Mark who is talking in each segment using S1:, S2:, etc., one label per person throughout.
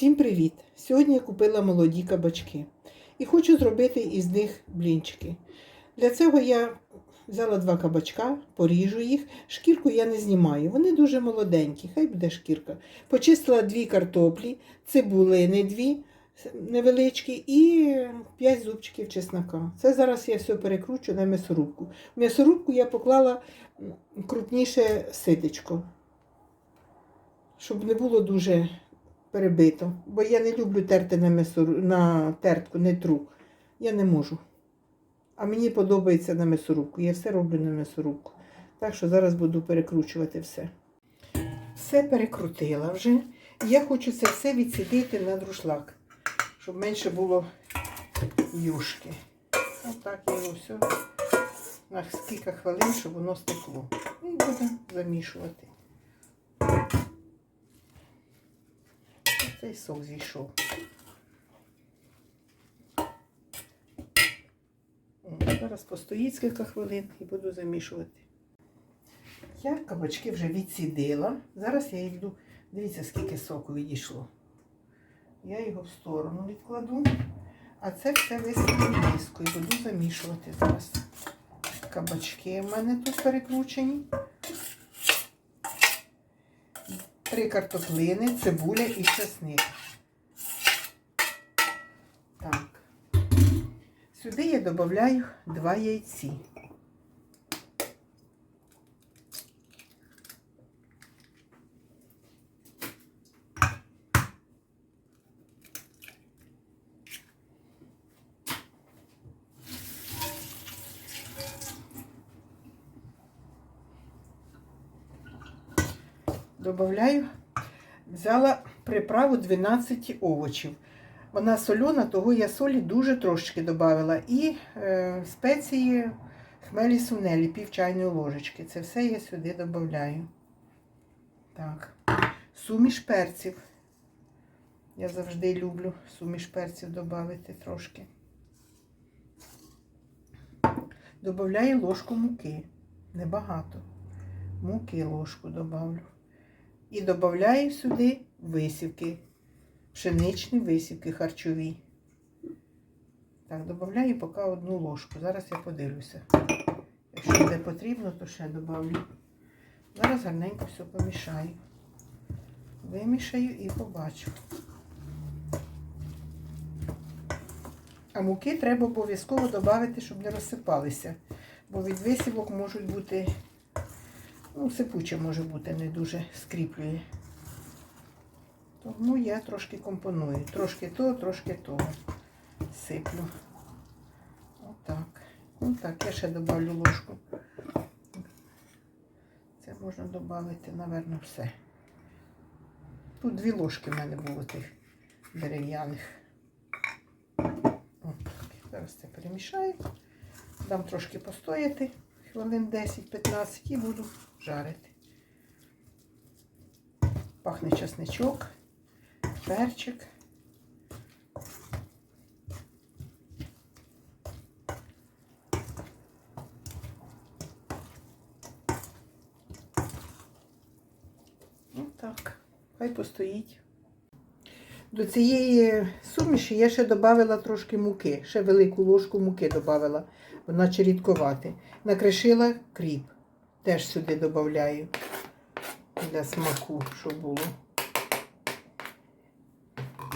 S1: Всім привіт! Сьогодні я купила молоді кабачки і хочу зробити із них блінчики. Для цього я взяла два кабачка, поріжу їх. Шкірку я не знімаю. Вони дуже молоденькі, хай буде шкірка. Почистила дві картоплі, цибулини дві невеличкі і 5 зубчиків чеснока. Це зараз я все перекручу на м'ясорубку. В м'ясорубку я поклала крупніше ситечко, щоб не було дуже перебито. Бо я не люблю терти на, м'ясо, на тертку, не тру. Я не можу. А мені подобається на м'ясорубку. Я все роблю на м'ясорубку. Так що зараз буду перекручувати все. Все перекрутила вже. Я хочу це все відсідити на друшлак, щоб менше було юшки. Отак я його все на кілька хвилин, щоб воно стекло. І будемо замішувати. Цей сок зійшов. Зараз постоїть кілька хвилин і буду замішувати. Я кабачки вже відсідила. Зараз я йду. Дивіться, скільки соку відійшло. Я його в сторону відкладу, а це все висиплю в миску і буду замішувати зараз. Кабачки в мене тут перекручені. Три картоплини, цибуля і чесник. Так. Сюди я додаю два яйці. Добавляю, взяла приправу 12 овочів. Вона сольона, того я солі дуже трошечки додавала. І е, спеції хмелі сунелі, пів чайної ложечки. Це все я сюди додаю. Так. Суміш перців. Я завжди люблю суміш перців додати трошки. Добавляю ложку муки. Небагато. Муки ложку добавлю. І додаю сюди висівки. Пшеничні висівки харчові. Так, додаю поки одну ложку. Зараз я подивлюся. Якщо буде потрібно, то ще додавлю. Зараз гарненько все помішаю. Вимішаю і побачу. А муки треба обов'язково додати, щоб не розсипалися. Бо від висівок можуть бути, ну, сипуче може бути, не дуже скріплює. Тому я трошки компоную. Трошки того, трошки того сиплю. Отак. Ну так, я ще додавлю ложку. Це можна додати, напевно, все. Тут дві ложки в мене було тих дерев'яних. Зараз це перемішаю. Дам трошки постояти, хвилин 10-15 і буду жарити. Пахне чесничок перчик. Отак, хай постоїть. До цієї суміші я ще додала трошки муки, ще велику ложку муки додала, вона рідкувати. Накришила кріп. Теж сюди додаю для смаку, щоб було.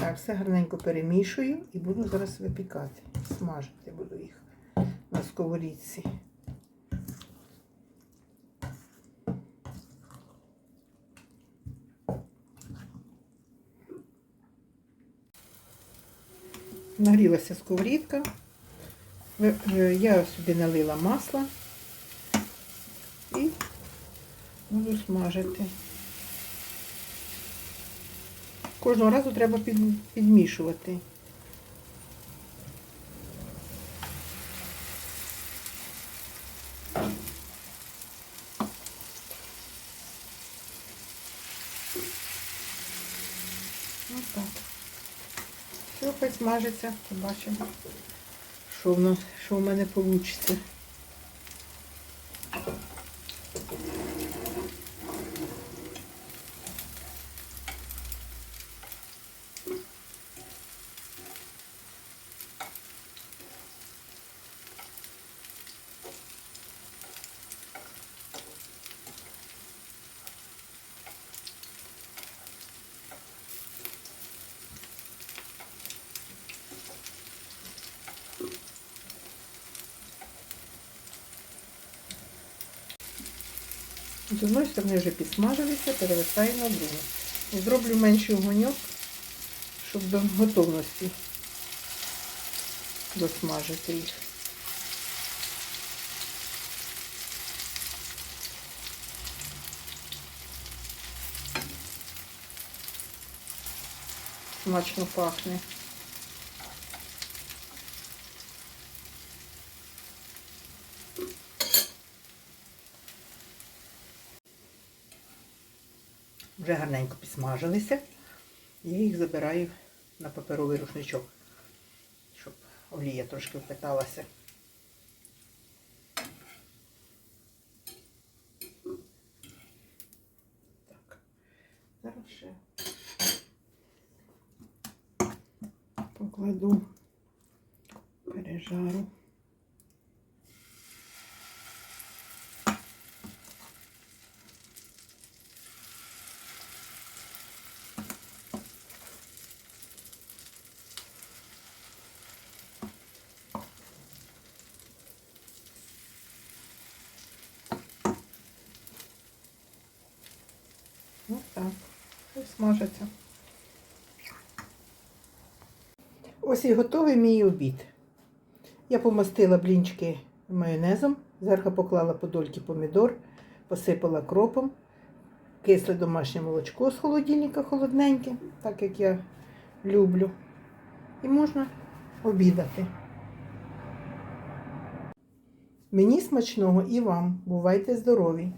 S1: Так, все гарненько перемішую і буду зараз випікати. Смажити буду їх на сковорідці. Нагрілася сковорідка. Е, Я сюди налила масло і буду смажити. Кожного разу треба підмішувати. Ось так. Все, хай смажиться, побачимо, що в нас, що в мене вийде. З одної сторони вже підсмажилися, перевертаю на другу. Зроблю менший огоньок, щоб до готовності досмажити їх. Смачно пахне. Вже гарненько підсмажилися. Я їх забираю на паперовий рушничок, щоб олія трошки впиталася. Так, зараз ще покладу пережару. Ось так. Ось смажаться. Ось і готовий мій обід. Я помастила блінчики майонезом, зверху поклала подольки помідор, посипала кропом, кисле домашнє молочко з холодильника холодненьке, так як я люблю. І можна обідати. Мені смачного і вам. Бувайте здорові!